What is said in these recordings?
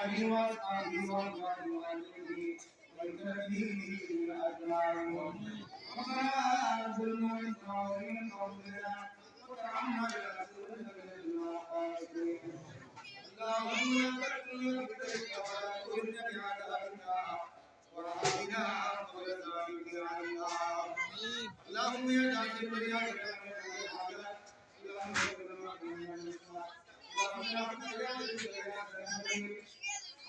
وأصحابه وأزواجه والتابعين أجمعين وما أرسلنا إسرائيل من قبلنا وتعمد رسولك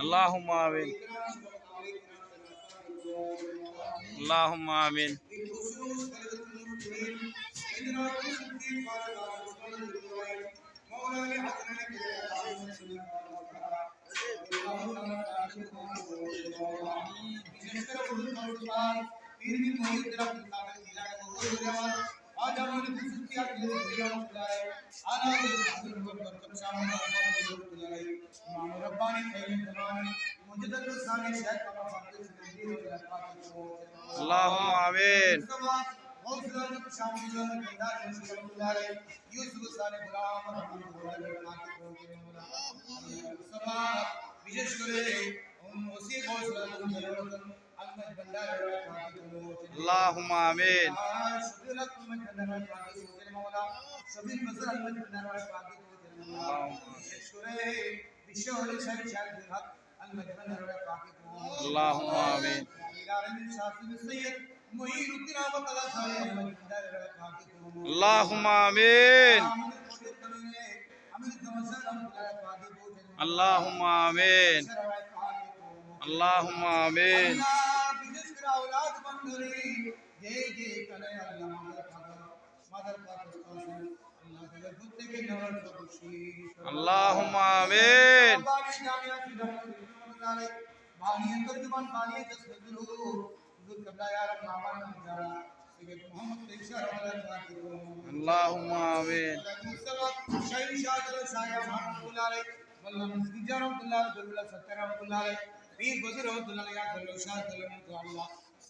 اللهم آمين اللهم آمين آج انہوں نے دوسری کیا کہ یہ دنیا میں بلائے آنا ہے جو حضر محمد پر کچھا ہونا ہے آنا ہے جو حضر بلائے امام ربانی خیلی تمانی مجدد رسانی شاید پر آفاتے سے نبیر و جلد پاتے سے اللہ آمین موسیقی اللهم آمين اللهم آمين اللهم آمين اللهم آمين اللهم آمين کائنات بن گئی جے جے کنے اللہ مدد کرو مدد کرو اللہ تیرے بندے کے نور کو بخشش اللهم آمین اللہ کی جامعہ کی دعائیں بانی ترجمان بانی تسبیح حضور قبلہ یا رب نامہ مجارہ اللهم آمين شيخ شاكر شايع محمد الله عليه والله مسجد رحمه الله رحمه الله ستر رحمه الله عليه پیر بزرگ رحمه الله عليه یا شاہ اللہ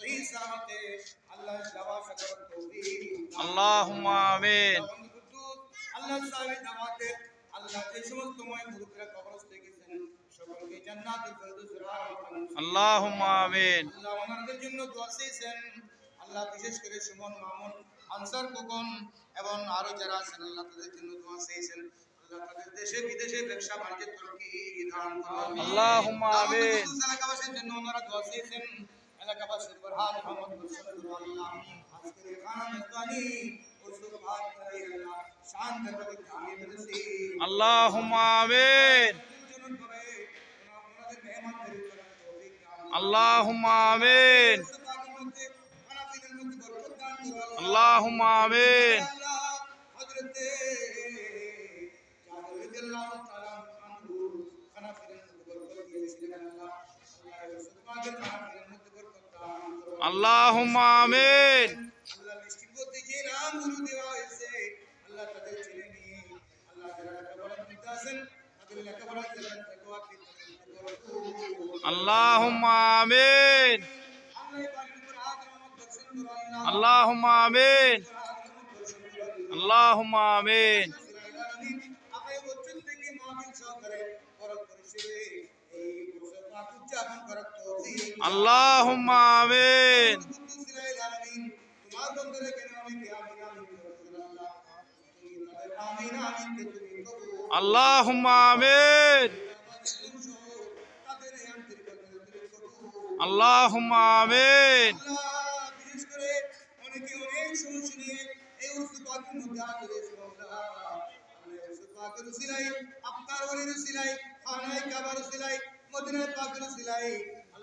সহি সালামতে আল্লাহ দাওয়া সকল তৌফিক اللهم آمين আল্লাহ সাহেব দাওয়াতে আল্লাহ যে সমস্ত ময় মুরুখরা কবরস্থ গেছেন সকলকে জান্নাতুল ফেরদৌস রাহ اللهم آمين আল্লাহ আমাদের জন্য দোয়া চেয়েছেন আল্লাহ বিশেষ করে সুমন মামুন আনসার কোকন এবং আরো যারা আছেন আল্লাহ তাদের জন্য দোয়া চেয়েছেন আল্লাহ তাদের দেশে বিদেশে ব্যবসা বাণিজ্যের তরক্কি দান করুন اللهم آمين এলাকাবাসীর জন্য ওনারা দোয়া চেয়েছেন এলাকাবাসীর বরহাত মোহাম্মদ মুসলিম আল্লাহ আজকের খান মেজবানি উসুল ভাত করে আল্লাহ শান দরবারে জামিয়ে মেরেছি اللهم آمين জন্য করে ওনাদের মেহমানদের করার তৌফিক দান اللهم آمين اللهم آمين اللهم আল্লাহ আমিন। আল্লাহ আমিন। আল্লাহ আমিন। আল্লাহ আমিন। এই উৎসব উদযাপন করার আল্লাহুম্মা আমিন আল্লাহ, ধরেছে আল্লাহ। আল্লাহ, উসিলায়, আপনার উসিলায়, খানায় কাবার উসিলায়, মদিনায় পাকের উসিলায়,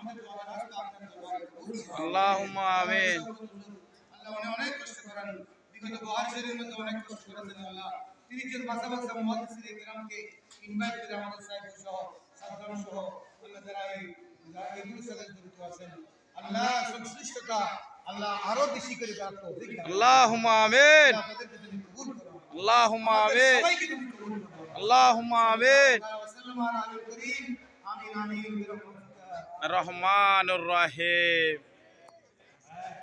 হাত ধরেছে, আল্লাহ, সকলের আশা আকাঙ্ক্ষা তুমি পূরণ করো। আল্লাহুম্মা আমিন আল্লাহুম্মা আমিন আল্লাহুম্মা আমিন আল্লাহ উনি অনেক কষ্ট করেন বিগত বহার শরীরের মধ্যে অনেক কষ্ট করেছেন আল্লাহ তিনি যে বাসা বাসা মহাদিসির গ্রামকে ইনভাইট করে আমাদের সাহেব সহ সাধারণ সহ আল্লাহ যারা এই যারা এগুলোর সাথে জড়িত আছেন আল্লাহ সংশ্লিষ্টতা আল্লাহ আরো বেশি করে দেওয়ার তৌফিক দান করুন। আল্লাহুম্মা আমিন আপনাদেরকে তুমি কবুল করো আল্লাহুম্মা আমিন সবাইকে তুমি কবুল করো আল্লাহুম্মা আমিন রহমানুর রহিম।